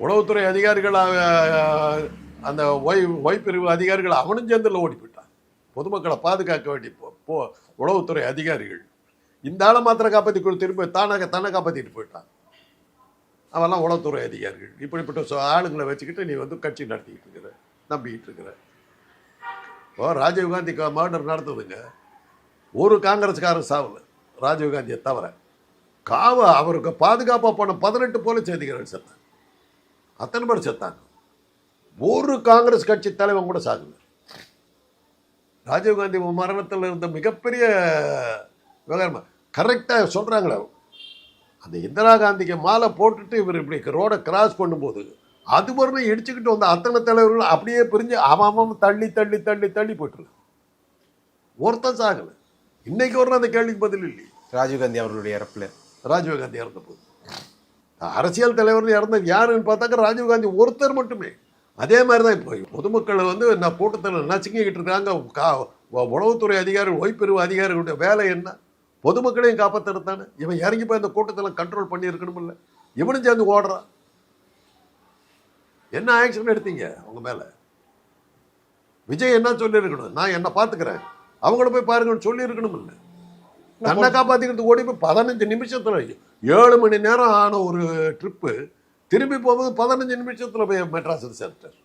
உளவுத்துறை அதிகாரிகள் அந்த ஒய் ஒய்பிரிவு அதிகாரிகள் அவனும் சேர்ந்துல ஓடி போயிட்டான். பொதுமக்களை பாதுகாக்க வேண்டிய போ- உளவுத்துறை அதிகாரிகள். இந்த ஆளை மாத்திரம் காப்பாற்றி திரும்ப தானாக தன்னை காப்பாற்றிட்டு போயிட்டான். அவெல்லாம் உளவுத்துறை அதிகாரிகள். இப்படிப்பட்ட சொ- ஆளுங்களை வச்சுக்கிட்டு நீ வந்து கட்சி நடத்திக்கிட்டு இருக்கிற நம்பிக்கிட்டு இருக்கிற. இப்போ ராஜீவ்காந்தி மர்டர் நடந்ததுங்க. ஒரு காங்கிரஸ்காரன் சாவல. ராஜீவ்காந்தியை தவிர. காவ அவருக்கு பாதுகாப்பாக போன பதினெட்டு போலீஸ் அதிகாரிகள் செத்தாங்க அத்தனை பேர் செத்தாங்க. ஒரு காங்கிரஸ் கட்சி தலைவன் கூட சாகல. ராஜீவ்காந்தி மரணத்தில் இருந்த மிகப்பெரிய விவகாரம் கரெக்டாக சொல்கிறாங்களே அந்த இந்திரா காந்திக்கு மாலை போட்டுட்டு இவர் இப்படி ரோடை கிராஸ் பண்ணும்போது அது வரணும் இடிச்சுக்கிட்டு வந்த அத்தனை தலைவர்கள் அப்படியே பிரிஞ்சு அவன் தள்ளி தள்ளி தள்ளி தள்ளி போயிட்டுருக்கு ஒருத்தன் சாகலை. இன்னைக்கு வரணும் அந்த கேள்விக்கு பதில் இல்லை ராஜீவ்காந்தி அவர்களுடைய இறப்புல. ராஜீவ்காந்தி இறந்த போது அரசியல் தலைவர் இறந்தது யாருன்னு பார்த்தாக்க ராஜீவ்காந்தி ஒருத்தர் மட்டுமே. அதே மாதிரி தான் இப்போ பொதுமக்களை வந்து நான் கூட்டத்தில் நசுங்கிக்கிட்டு இருக்காங்க. கா உளவுத்துறை அதிகாரி ஓய்ப்பிரிவு அதிகாரிகளுடைய வேலை என்ன? பொதுமக்களையும் காப்பாற்றுறது தானே? இவன் இறங்கி போய் அந்த கூட்டத்தில் கண்ட்ரோல் பண்ணிருக்கணுமில்ல இவனும் சேர்ந்து ஓடுறான் என்ன ஆக்ஷன் எடுத்தீங்க அவங்க மேலே? விஜய் என்ன சொல்லியிருக்கணும்? நான் என்ன பார்த்துக்கிறேன். அவங்கள போய் பாருங்கன்னு சொல்லியிருக்கணும் இல்லை தன்னை காப்பாற்றிக்கிறதுக்கு ஓடி போய் பதினஞ்சு நிமிஷத்தில் ஏழு மணி நேரம் ஆன ஒரு ட்ரிப்பு திரும்பி போகும்போது பதினஞ்சு நிமிஷத்தில் போய் மெட்ராஸில் சேர்த்தார்